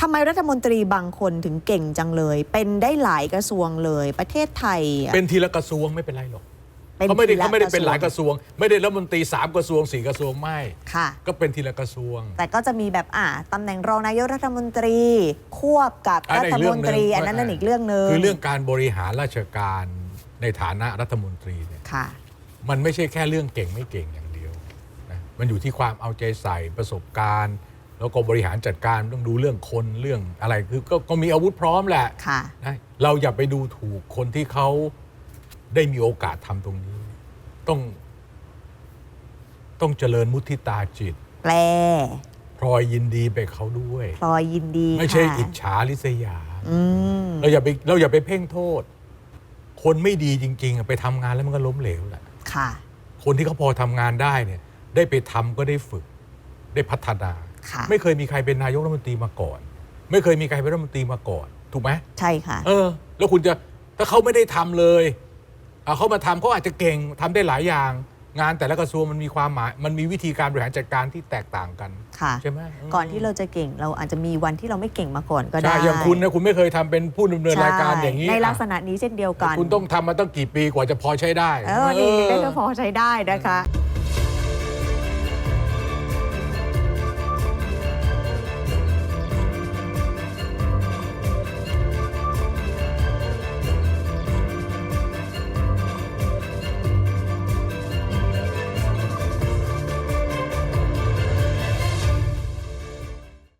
ทำไมรัฐมนตรีบางคนถึงเก่งจังเลย เป็นได้หลายกระทรวงเลย ประเทศไทยอะ เป็นทีละกระทรวงไม่เป็นไรหรอกเป็นเขาไม่ได้ทีละเขาไม่ได้เป็นกระทรวง หลายกระทรวง ไม่ได้รัฐมนตรีสามกระทรวงสี่กระทรวงไม่ค่ะ ก็เป็นทีละกระทรวง แต่ก็จะมีแบบอ่าตำแหน่งรองนายกรัฐมนตรี ควบกับอันรันั้นฐอีกเรื่มองนหนึ่งตรี อันนั้นนั่นอีกเรื่องหนึ่งคือเรื่องการบริหารราชการในฐานะรัฐมนตรีเนี่ย ค่ะ มันไม่ใช่แค่เรื่องเก่งไม่เก่งอย่างเดียวนะมันอยู่ที่ความเอาใจใส่ประสบการณ์ แล้วก็บริหารจัดการต้องดูเรื่องคนเรื่องอะไรคือก็ก็มีอาวุธพร้อมแหละค่ะ นะเราอย่าไปดูถูกคนที่เขาได้มีโอกาสทำตรงนี้ ต้อง ต้องเจริญมุทิตาจิต แปลพลอยยินดีไปเขาด้วย พลอยยินดีไม่ใช่ค่ะอิจฉาริษยา อืมเราอย่าไปเราอย่าไปเพ่งโทษ คนไม่ดีจริงๆอะไปทำงานแล้วมันก็ล้มเหลวแหละ ค่ะ คนที่เขาพอทำงานได้เนี่ย ได้ไปทำก็ได้ฝึก ได้พัฒนา ค่ะ ไม่เคยมีใครเป็นนายกรัฐมนตรีมาก่อน ไม่เคยมีใครเป็นรัฐมนตรีมาก่อน ถูกไหมใช่ค่ะ เออ แล้วคุณจะถ้าเขาไม่ได้ทำเลยเอาเขามาทำเขาอาจจะเก่งทำได้หลายอย่าง งานแต่ละกระทรวงมันมีความหมาย มันมีวิธีการบริหารจัดการที่แตกต่างกัน ค่ะ ใช่ไหมก่อนที่เราจะเก่งเราอาจจะมีวันที่เราไม่เก่งมาก่อนก็ได้ใช่อย่างคุณนะคุณไม่เคยทำเป็นผู้ดำเนินรายการอย่างนี้ใช่ในลักษอะณะนี้เช่นเดียวกันคุณต้องทำมาตั้งกี่ปีกว่าจะพอใช้ได้ เออนี่เออได้ก็พอใช้ได้นะคะ